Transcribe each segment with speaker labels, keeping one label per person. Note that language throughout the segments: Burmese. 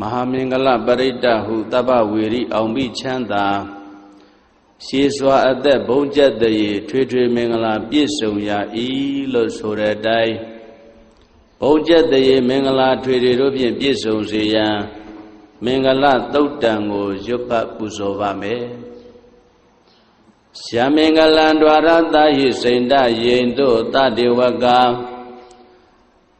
Speaker 1: မဟာမင်္ဂလပရိတ္တဟုတပ္ပဝေရိအောင်မိချမ်းသာရှေးစွာအသက်ဘုံကျက်တည်းထွေထွေမင်္ဂလာပြည့်စုံရာဤလို့ဆိုတဲ့အတိုင်းဘုံကျက်တည်းမင်္ဂလာထွေထွေတို့ဖြင့်ပြည့်စုံစေရန်မင်္ဂလသုတ်တံကိုရွတ်ပတ်ပူဇော်ပါမယ်ရှာမင်္ဂလံ द्वार တဟိစိန္ဒယိန်တို့တတေဝက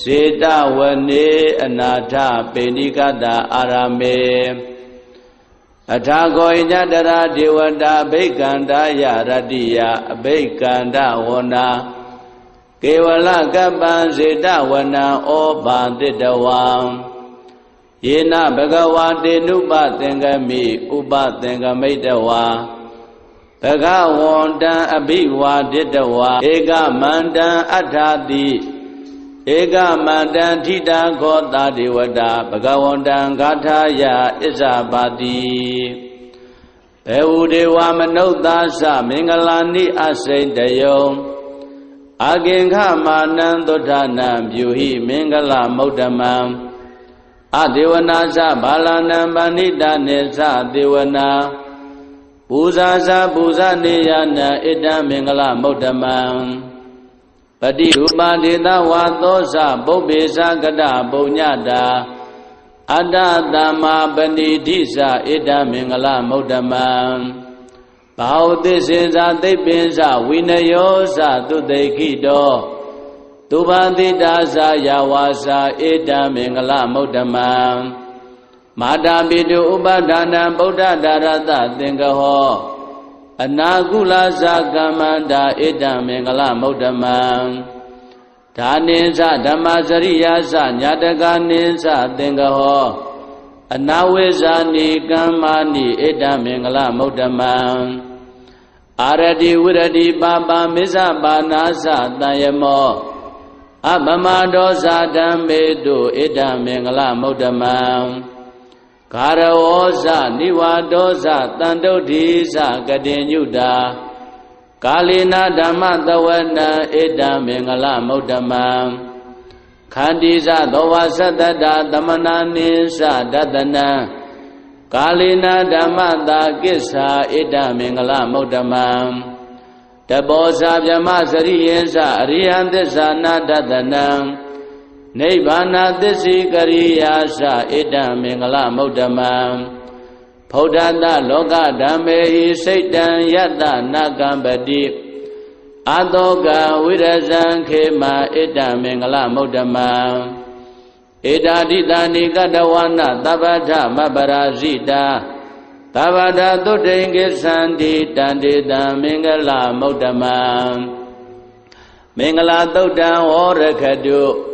Speaker 1: စေတဝနေအနာထပေဏိကတာအာရမေအထာဂောညတရာဒေဝတာအဘိက္ခန္တာယရတ္တိယအဘိက္ခန္တဝနာကေဝလကပ္ပံစေတဝနံဩဘာတိတဝံယေနဘဂဝါတေနုပသင်္ကမိဥပသင်္ကမိတဝါဘဂဝန္တံအဘိဝါဒိတဝါဧကမန္တံအထာတိ ဧကမန္တံထိတာခောတာဒေဝတာဘဂဝန္တံဂါထာယဣဇာပါတိဘေဝဒေဝမနုဿာသမင်္ဂလာနိအစိန်တယုံအကင်္ခမာနံသုဒ္ဓနာပြုဟိမင်္ဂလမௌတမံအဒေဝနာသဘာလနံပဏိတနေသဒေဝနာပူဇာဇာပူဇာနေယနာဣတံမင်္ဂလမௌတမံ ပတိရူပဒေသဝါသောဇပုပ္ပေသကတပုံညတာအတ္တတမ္မာပဏိတိသဣတံမင်္ဂလမௌတမံဘာဝသစ္စေဇာသိပ္ပင်ဇဝိနယောဇသုတေခိတောသူဘာတိတာဇာယဝါစာဣတံမင်္ဂလမௌတမံမာတာပိတုဥပဒါနံဗုဒ္ဓဒါရတသင်္ကဟော အနာကုလဇာကမ္မန္တာဣတံမင်္ဂလမௌတမံဒါနိသဓမ္မစရိယာသညာတကနိသသင်္ကဟောအနာဝိဇာနိကမ္မာနိဣတံမင်္ဂလမௌတမံအာရတိဝိရတိပါပမစ္ဆပါနာသတံယမောအမမဒောဇာဓမ္မေတုဣတံမင်္ဂလမௌတမံ ဂါရဝောဇနိဝါဒောဇတန်တုဋ္ဌိဇကတိညုတာကာလေနာဓမ္မသဝနံဣတံမင်္ဂလမௌတမံခန္တီဇသောဝသတ္တတာသမနာနိသဒတနံကာလေနာဓမ္မတာကိစ္ဆာဣတံမင်္ဂလမௌတမံတဘောဇာဗြဟ္မစရိယေဇအရိယံသစ္စာနာဒတနံ နိဗ္ဗာနသစ္စိကရိယာသဣတံမင်္ဂလမௌတမံဖௌဒတလောကဓမ္မေဟိစိတ်တံယတနာကံပတိအတောကဝိရဇံခေမဣတံမင်္ဂလမௌတမံဧတာတိတာနိကတဝနာသဗ္ဗထမပရာဇိတာသဗ္ဗဒသုတ္တိကိသန္တိတန္တေတံမင်္ဂလမௌတမံမင်္ဂလာသုတ်တံဝရခတု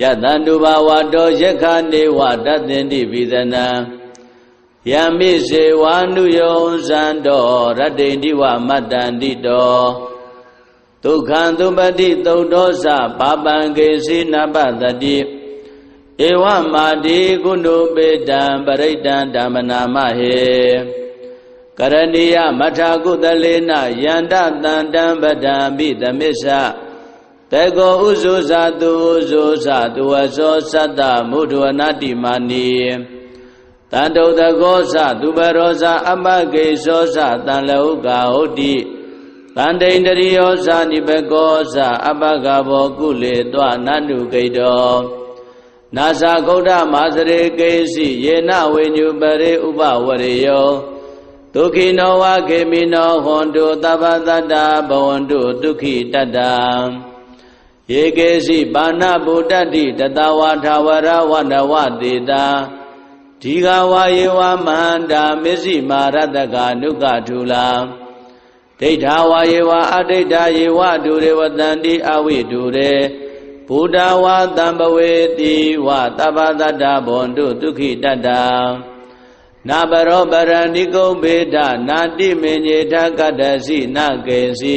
Speaker 1: ယတန္တုဘာဝတောယက္ခနေဝတသင်တိပိသနံယမိစေဝါနုယောဇံတော်ရတ္တိတိဝမတ္တန္တိတောဒုက္ခံသုပတိသုတ်တော်စပါပံကေစီနပတတိဧဝမာတိကုဏုပေတံပရိတံဓမ္မနာမဟေကရဏီယမထာကုသလေနယန္တတန္တံပဒံပိသမစ္ဆ တေကောဥဇုဇာတုဥဇုဇာတုဝသောသတ္တမုဒ္ဒဝနာတိမာနီတန္တုတကောသသူပရောဇာအမဂေသောသတန်လဟုကာဟုတ်တိတန္တိန္တရိယောဇာနိဘကောဇာအပကဘောကုလေတောနန္တုဂိတောနာဇာဂௌဒမာစရေကေစီယေနဝေညုပရေဥပဝရေယောဒုခိနောဝခေမိနောဟွန်တုသဗ္ဗတတ္တဘဝန္တုဒုက္ခိတတ္တ ယေကေစီပါဏဗုဒ္ဓတိတတဝါထာဝရဝန္တဝတေတာဒီဃဝါယေဝမန္တာမစ္စည်းမာရတကနုကထူလာဒိဋ္ဌာဝါယေဝအဒိဋ္ဌာယေဝဒုရေဝတန္တိအဝိဒုရေဘုဒ္ဓဝါတံပဝေတိဝသဗ္ဗတတ္တဘွန်တုဒုက္ခိတတ္တနာဘရောပရဏိကုံဘေဒနာတိမေညေထကတ္တစီနကေစီ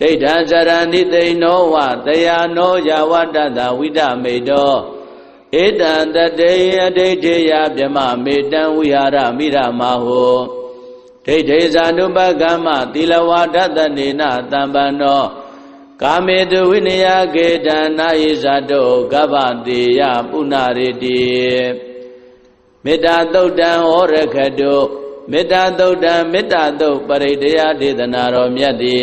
Speaker 1: ဒိဋ္ဌံဇရဏိသိဏောဝတယာနောယဝတ္တတဝိဒမေတောဧတံတတေအဒိဋ္ဌေယဗြမမေတံဝိဟာရမိရမဟောဒိဋ္ဌေဇာနုပကမ္မသီလဝါဒတနေနတံပန္နောကာမေတုဝိနယကေတနာယိဇာတောကဗ္ဗတေယပုဏ္ဏရေတိမေတ္တာသုတ်တံဟောရခတုမေတ္တာသုတ်တံမေတ္တာသုတ်ပရိတယဒေသနာတော်မြတ်သည်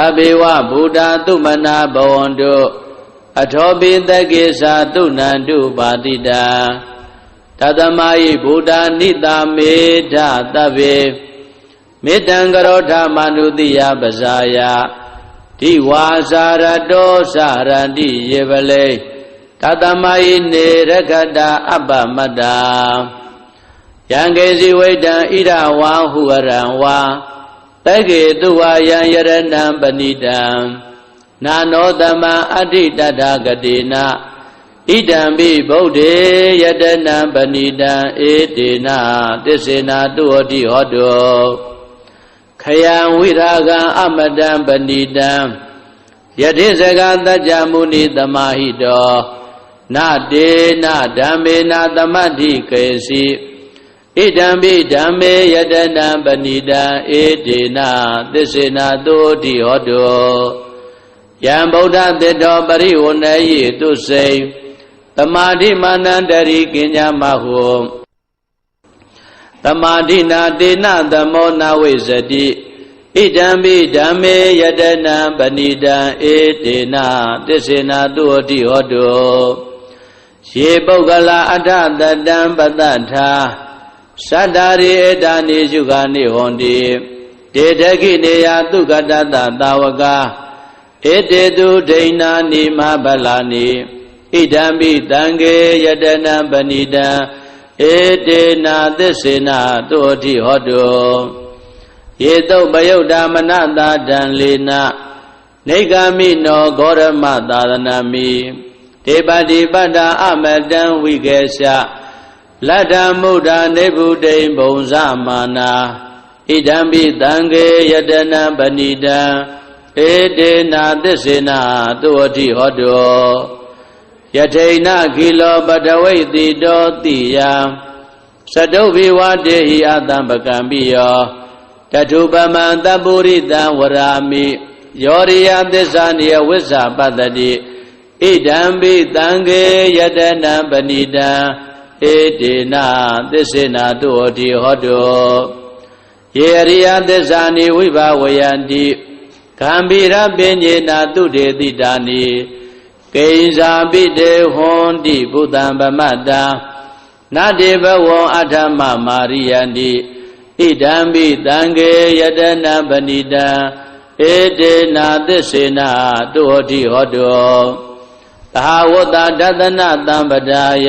Speaker 1: တဘေဝဗုဒ္ဓသုမနာဘဝန္တုအထောပိတကေသာသုနန္တုပါတိတာတသမယိဗုဒ္ဓနိတာမေဓတဗ္ဗေမေတံကရောဓမနုတိယပဇာယဒီဝါစာရတောစရတိယေပလေတသမယိနေရခတာအပ္ပမတ္တာယံကေစီဝိတံဣရဝါဟုရံဝါ တကေတုဝါယံယရဏံပဏိတံနာနောတမံအဋ္ဌိတတဂတိနာဣဒံပိဗုဒ္ဓေယတနံပဏိတံဧတေနသစ္စေနာတုဟောတိဟောတောခယံဝိရာဂံအမတံပဏိတံယတိစကတัจ jা မုနိသမာဟိတောနတေနဓမ္မေနသမတ္ထိကေစီ ဣဒံပိဓမ္မေယတနံပဏိတံဧတေနသစ္စေနာတုဟောတိဟောတောယံဗုဒ္ဓတေတောပရိဝဏယိတုစိံတမာတိမာနန္တရိကင်ညာမဟုတမာတိနာတေနသမောနာဝိဇတိဣဒံပိဓမ္မေယတနံပဏိတံဧတေနသစ္စေနာတုဟတိဟောတုယေပုဂ္ဂလာအထတတံပတ္တထာ သတ္တာရိဧတာနိရှုကာနိဟွန်တိတေတခိနေယသုကတတသာဝကာဧတေတုဒိဏာနိမဗလာနိဣဒံပိတံခေယတနာပဏိတံဧတေနာသစ္စေနာတုအထိဟောတုယေတုပယုတ်တာမနတာတံလေနာနေဂာမိနောဂောရမသာသနာမိဒေပတိပတ္တာအမတံဝိကေရှ လတ္တမုဒ္ဒနေဗုဒိံဘုံဇမာနာဣဒံပိတံခေယတနာပဏိတံဧတေနာသစ္စေနာတုအထိဟောတုယထိဏခိလောပတဝိတိတောတိယသတုဘိဝတေဟိအတံပကံပိယောတထုပမံတပုရိတံဝရာမိယောရိယသစ္စာနိယဝိဇ္ဇပတ္တိဣဒံပိတံခေယတနံပဏိတံ ဧတေနသစ္စေနာတုဟောတိဟောတောယေရိယသစ္စာနိဝိဘဝယန္တိဂံဗိရပင်ညေနာတုတေတိတာနိကိဉ္စာပိတေဟွန်တိဘုဒ္ဓံဗမတ္တာနတေဘဝံအထမမာရိယန္တိဣဒံပိတံကေယတနာပဏိတံဧတေနာသစ္စေနာတုဟောတိဟောတောသဟဝတ္တဒသနတံပဒါယ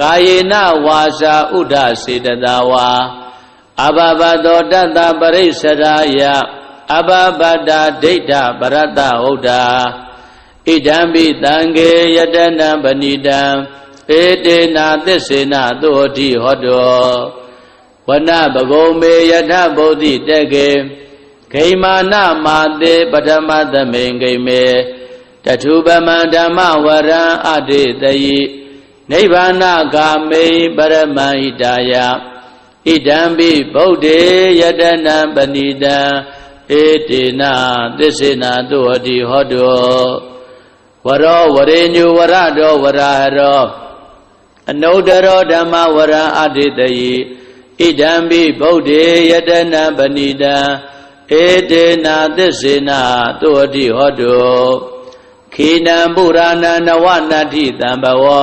Speaker 1: ကာယေနဝါစာဥဒ္ဒစေတသာဝါအဘဘတောတတ္တပရိစ္ဆရာယအဘဘတ္တာဒိဋ္ဌပရတ္တဟုတ်တာဣဒံပိတံခေယတနံပဏိတံဧတေနာသစ္စေနာသုဟတိဟောတောဝနပဂုံမေယထဗုဒ္ဓိတကေဂိမာနမာတေပထမသမိန်ဂိမေတထုပမံဓမ္မဝရံအတေတယိ နိဗ္ဗာနဂာမိပရမဟိတာယဣဒံပိဗုဒ္ဓေယတနံပဏိတံဧတေနာသစ္စေနာတုဟတိဟောတောဝရောဝရေညုဝရတောဝရဟရောအနုတရောဓမ္မဝရအတိတယိဣဒံပိဗုဒ္ဓေယတနာပဏိတံဧတေနာသစ္စေနာတုဟတိဟောတောခေနံပုရာဏနဝနတ္ထိတံဘဝံ